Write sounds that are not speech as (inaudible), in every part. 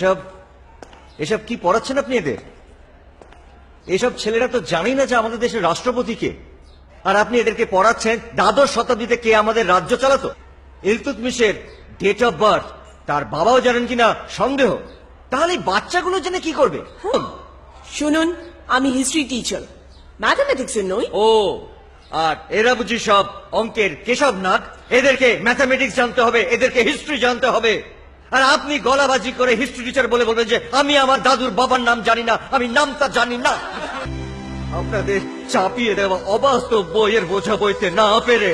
এসব এসব কি পড়াচ্ছেন আপনি এদের? এসব ছেলেরা তো জানেই না যে আমাদের দেশের রাষ্ট্রপতিকে আর আপনি এদেরকে পড়াচ্ছেন দ্বাদশ শতাব্দীতে কে আমাদের রাজ্য চালাতো? ইলতুতমিশের ডেট অফ বার্থ তার বাবাও জানেন কিনা সন্দেহ। তাহলে এই বাচ্চাগুলো জেনে কি করবে। শুনুন আমি হিস্ট্রি টিচার ম্যাথামেটিক্সের নই। ও আর এরা বুঝি সব অঙ্কের কেশব নাগ। এদেরকে ম্যাথামেটিক্স জানতে হবে এদেরকে হিস্ট্রি জানতে হবে। আর আপনি গলাবাজি করে হিস্ট্রি টিচার বলে বলবেন যে, আমি আমার দাদুর বাবার নাম জানি না, আমি নামটা জানি না। আপনাদের চাপিয়ে দেওয়া অবাস্তব বইয়ের বোঝা বইতে না পেরে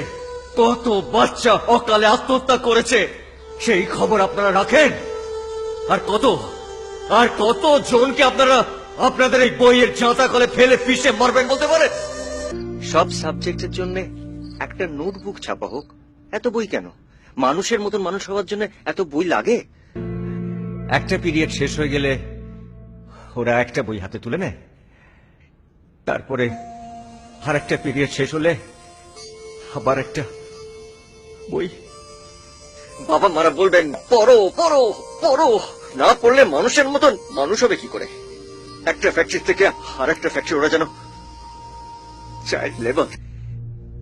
কত বাচ্চা অকালে আত্মহত্যা করেছে, সেই খবর আপনারা রাখেন। আর কত আর কত জনকে আপনারা আপনাদের এই বইয়ের জাঁতা কলে ফেলে পিষে মারবেন বলতে পারে? সব সাবজেক্টের জন্য একটা নোটবুক ছাপা হোক, এত বই কেন? মানুষের মতন মানুষ হওয়ার জন্য এত বই লাগে? একটা পিরিয়ড শেষ হয়ে গেলে ওরা একটা বই হাতে তুলে নেয়। তারপরে আর একটা পিরিয়ড শেষ হলে আবার একটা বই। বাবা মারা বলবেন পড়ো পড়ো পড়ো। না পড়লে মানুষের মতন মানুষ হবে কি করে? একটা ফ্যাক্টরি থেকে আর একটা ফ্যাক্টরি ওরা যেন চাইল্ড লেবার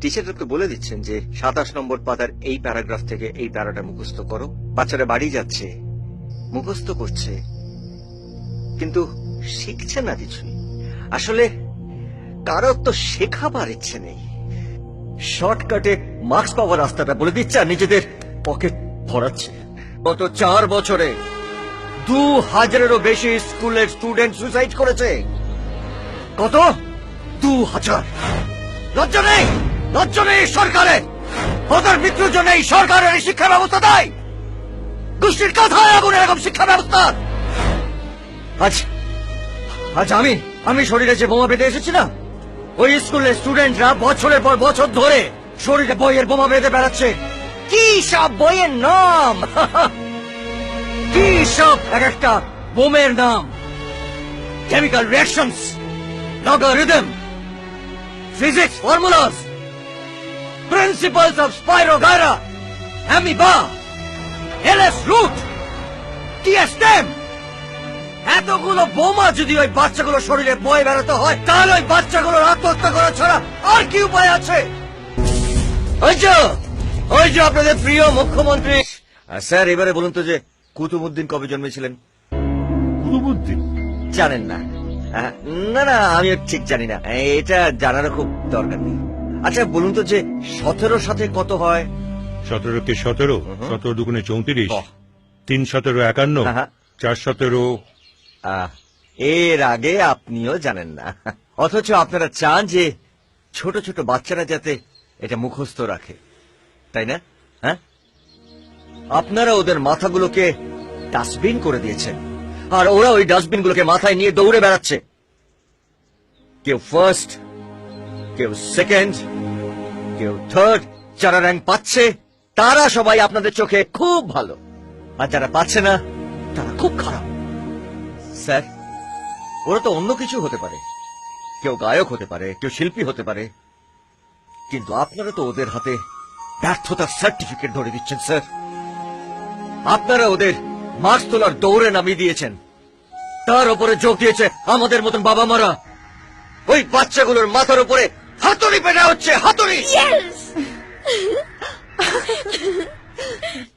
টিচাররা বলে দিচ্ছেন যে, সাতাশ নম্বর পাতার এই প্যারাগ্রাফ থেকে এই প্যারাটা মুখস্থ করো। বাচ্চারা বাড়ি যাচ্ছে, মুখস্থ করছে, কিন্তু শিখছে না কিছুই। আসলে কারোর তো শেখাবার ইচ্ছে নেই। শর্টকাটে মার্কস পাওয়ার রাস্তাটা বলে দিচ্ছে আর নিজেদের পকেট ভরাচ্ছে। গত চার বছরে দু হাজারেরও বেশি স্কুলের স্টুডেন্ট সুসাইড করেছে। কত? দু হাজার। লজ্জা নেই! লজ্জা নেই সরকারে। ওদের মৃত্যুর জন্য এই সরকারের এই শিক্ষা ব্যবস্থা দেয়। গোষ্ঠীর কথায় আগুন এরকম শিক্ষা ব্যবস্থা। আজ আজ আমি আমি শরীরে যে বোমা বেঁধে এসেছি না ওই স্কুলের স্টুডেন্টরা বছরের পর বছর ধরে শরীরে বইয়ের বোমা বেঁধে বেড়াচ্ছে। কি সব বইয়ের নাম? (laughs) কি সব এক একটা বোমের নাম? Chemical reactions logarithm physics formulas, principles of Spirogyra, amoeba, LS root, TSTM. এতগুলো বোমা যদি ওই বাচ্চাগুলো শরীরে বয়ে বেড়াতে হয় তাহলে ওই বাচ্চাগুলোর আত্মহত্যা করা ছাড়া আর কি উপায় আছে? ওই যে ওই যে আপনাদের প্রিয় মুখ্যমন্ত্রী। স্যার এবারে বলুন তো যে কুতুবুদ্দিন কবে জন্মেছিলেন? কুতুবুদ্দিন? জানেন না। না না আমিও ঠিক জানি না। এটা জানারও খুব দরকার নেই। আচ্ছা বলুন তো যে সতেরো সাথে কত হয়? সতেরো কে সতেরো সতেরো দুগুণে চৌত্রিশ বাহ। তিন সতেরো একান্ন হ্যাঁ। চার সতেরো। আহ, এর আগে আপনিও জানেন না। অথচ আপনারা চান যে ছোট ছোট বাচ্চারা যাতে এটা মুখস্থ রাখে। তাই না? হ্যাঁ? আপনারা ওদের মাথাগুলোকে ডাস্টবিন করে দিয়েছেন। আর ওরা ওই ডাস্টবিনগুলোকে মাথায় নিয়ে দৌড়ে বেড়াচ্ছে। কেউ ফার্স্ট কেউ সেকেন্ড কেউ থার্ড যারা র্যাঙ্ক পাচ্ছে, তারা সবাই আপনাদের চোখে খুব ভালো। আর যারা পাচ্ছে না, তারা খুব খারাপ। স্যার, ওরা তো অন্য কিছু হতে পারে। কেউ গায়ক হতে পারে, কেউ শিল্পী হতে পারে। কিন্তু আপনারা তো ওদের হাতে ব্যর্থতার সার্টিফিকেট ধরে দিচ্ছেন, স্যার। আপনারা ওদের মার্কস তোলার দৌড়ে নামিয়ে দিয়েছেন। তার উপরে যোগ দিয়েছে আমাদের মতন বাবা মারা ওই বাচ্চাগুলোর মাথার উপরে হাতুড়ি পেটা হচ্ছে হাতুড়ি।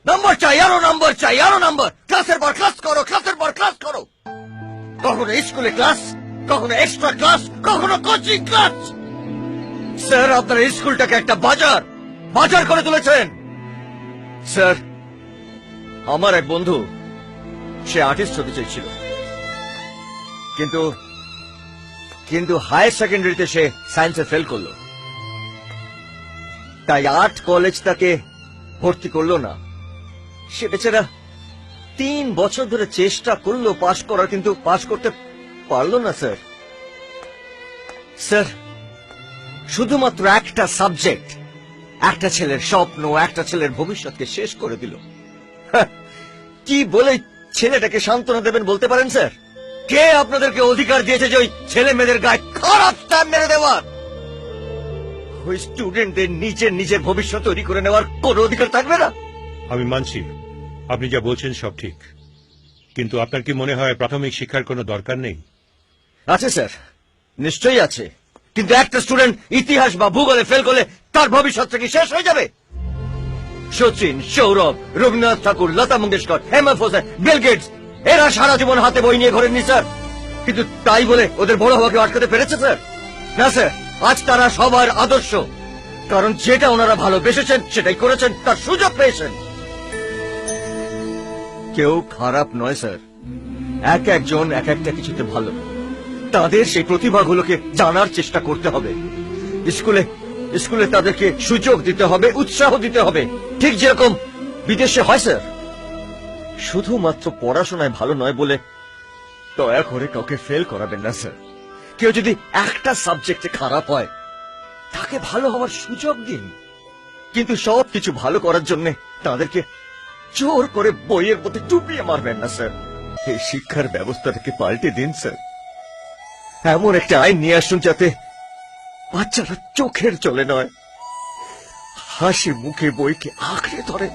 নম্বর চাই আরও নম্বর চাই আরও নম্বর ক্লাসের পর ক্লাস করো ক্লাসের পর ক্লাস করো। কখনো স্কুলে ক্লাস কখনো এক্সট্রা ক্লাস কখনো কোচিং ক্লাস স্যার আপনার স্কুলটাকে একটা বাজার বাজার করে তুলেছেন। স্যার আমার এক বন্ধু সে আর্টিস্ট হতে চেয়েছিল। কিন্তু কিন্তু হায়ার সেকেন্ডারিতে সে সায়েন্সে ফেল করল। তাই আর্ট কলেজ তাকে ভর্তি করল না। সে বেচারা তিন বছর ধরে চেষ্টা করল পাশ করার কিন্তু পাশ করতে পারল না স্যার। স্যার শুধুমাত্র একটা সাবজেক্ট একটা ছেলের স্বপ্ন একটা ছেলের ভবিষ্যৎকে শেষ করে দিল। হ্যাঁ, কি বলে ছেলেটাকে সান্ত্বনা দেবেন বলতে পারেন স্যার? কে আপনাদেরকে অধিকার দিয়েছে যে ওই ছেলে মেয়েদের গায়ে খারাপ স্ট্যাম্প মেরে দেওয়ার? ওই স্টুডেন্টদের নিজের নিজের ভবিষ্যৎ তৈরি করে নেওয়ার কোন অধিকার থাকবে না? আমি মানছি। আপনি যা বলছেন সব ঠিক। কিন্তু আপনার কি মনে হয় প্রাথমিক শিক্ষার কোনো দরকার নেই? আছে স্যার। নিশ্চয়ই আছে। কিন্তু একটা স্টুডেন্ট ইতিহাস বা ভূগোলে ফেল করলে তার ভবিষ্যৎটা কি শেষ হয়ে যাবে? Sachin Sourav Rabindranath Thakur Lata Mangeshkar M F Hussain Bill Gates এরা সারা জীবন হাতে বই নিয়ে ঘোরেননি, স্যার। কিন্তু তাই বলে ওদের বড় হওয়াকে আটকাতে পেরেছে, স্যার? না, স্যার, আজ তারা সবার আদর্শ। কারণ যেটা ওনারা ভালোবেসেছেন, সেটাই করেছেন, তার সুযোগ পেয়েছেন। কেউ খারাপ নয়, স্যার। এক একজন এক একটা কিছুতে ভালো। তাদের সেই প্রতিভাগুলোকে জানার চেষ্টা করতে হবে। স্কুলে স্কুলে তাদেরকে সুযোগ দিতে হবে, উৎসাহ দিতে হবে। ঠিক যেরকম বিদেশে হয়, স্যার। শুধুমাত্র পড়াশোনায় ভালো নয় বলে দয়া করে কাউকে ফেল করাবেন না স্যার কেউ যদি একটা সাবজেক্টে খারাপ হয়, তাকে ভালো হওয়ার সুযোগ দিন। কিন্তু সব কিছু ভালো করার জন্য তাদেরকে জোর করে বইয়ের মধ্যে ডুবিয়ে মারবেন না স্যার এই শিক্ষার ব্যবস্থাটাকে পাল্টে দিন স্যার এমন একটা আইন নিয়ে আসুন যাতে বাচ্চারা চোখের চলে নয়, হাসি মুখে বইকে আঁকড়ে ধরে।